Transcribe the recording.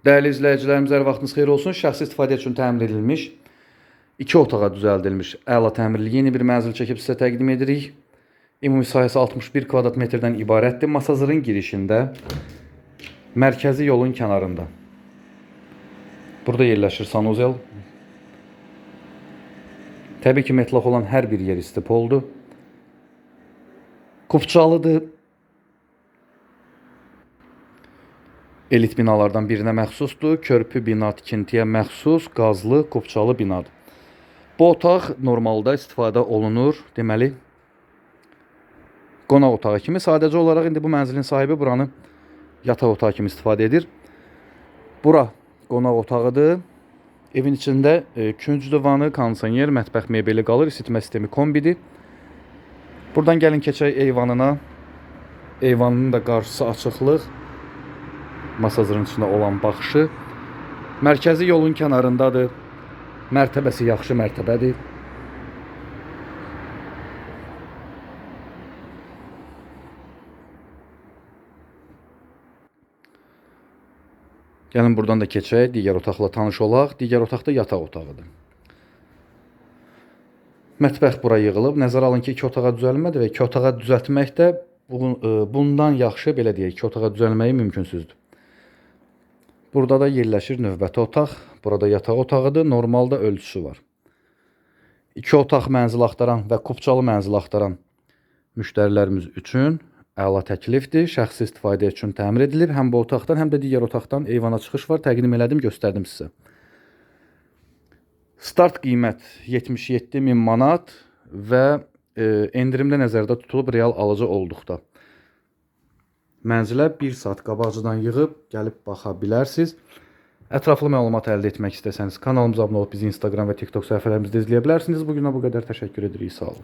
Değerli izləyicilərimiz, hər vaxtınız xeyir olsun. Şəxsi istifadə üçün təmir edilmiş, iki otağa düzəldilmiş, əla təmirli yeni bir mənzil çəkib sizə təqdim edirik. Ümumi sahəsi 61 kvadrat metrdən ibarətdir. Masazırın girişində, mərkəzi yolun kənarında. Burada yerləşir sanuzel. Təbii ki, metlaq olan hər bir yer istipoldur. Kupçalıdır. Elit binalardan birinə məxsusdur. Körpü bina tikintiyə məxsus qazlı kupçalı binadır. Bu otaq normalda istifadə olunur. Deməli, qonaq otağı kimi. Sadəcə olaraq indi bu mənzilin sahibi buranı yataq otağı kimi istifadə edir. Bura qonaq otağıdır. Evin içində e, künc divanı, kondisioner, mətbəx mebeli qalır, isitmə sistemi kombidir. Buradan gəlin keçək eyvanına. Eyvanının da qarşısı açıqlıq. Masazırın içində olan baxışı. Mərkəzi yolun kənarındadır. Mərtəbəsi yaxşı mərtəbədir. Gəlin buradan da keçək, digər otaqla tanış olaq. Digər otaq da yataq otağıdır. Mətbəx bura yığılıb. Nəzərə alın ki, iki otağa düzəlmədi və iki otağa düzəltmək də e, bundan yaxşı belə deyək, iki otağa düzəlməyi mümkünsüzdür. Burada da yerləşir növbəti otaq. Burada yataq otağıdır. Normalda ölçüsü var. İki otaq mənzil axtaran və kupçalı mənzil axtaran müştərilərimiz üçün əla təklifdir. Şəxsi istifadə üçün təmir edilir. Həm bu otaqdan, həm də digər otaqdan eyvana çıxış var. Təqdim elədim, göstərdim sizə. Start qiymət 77 min manat və e, endirimdə nəzərdə tutulub real alıcı olduqda. Mənzilə 1 saat qabaqcadan yığıb gəlib baxa bilərsiniz. Ətraflı məlumat əldə etmək istəsəniz kanalımıza abunə olub bizi Instagram və TikTok səhifələrimizdə izləyə bilərsiniz. Bu günə bu qədər təşəkkür edirik. Sağ olun.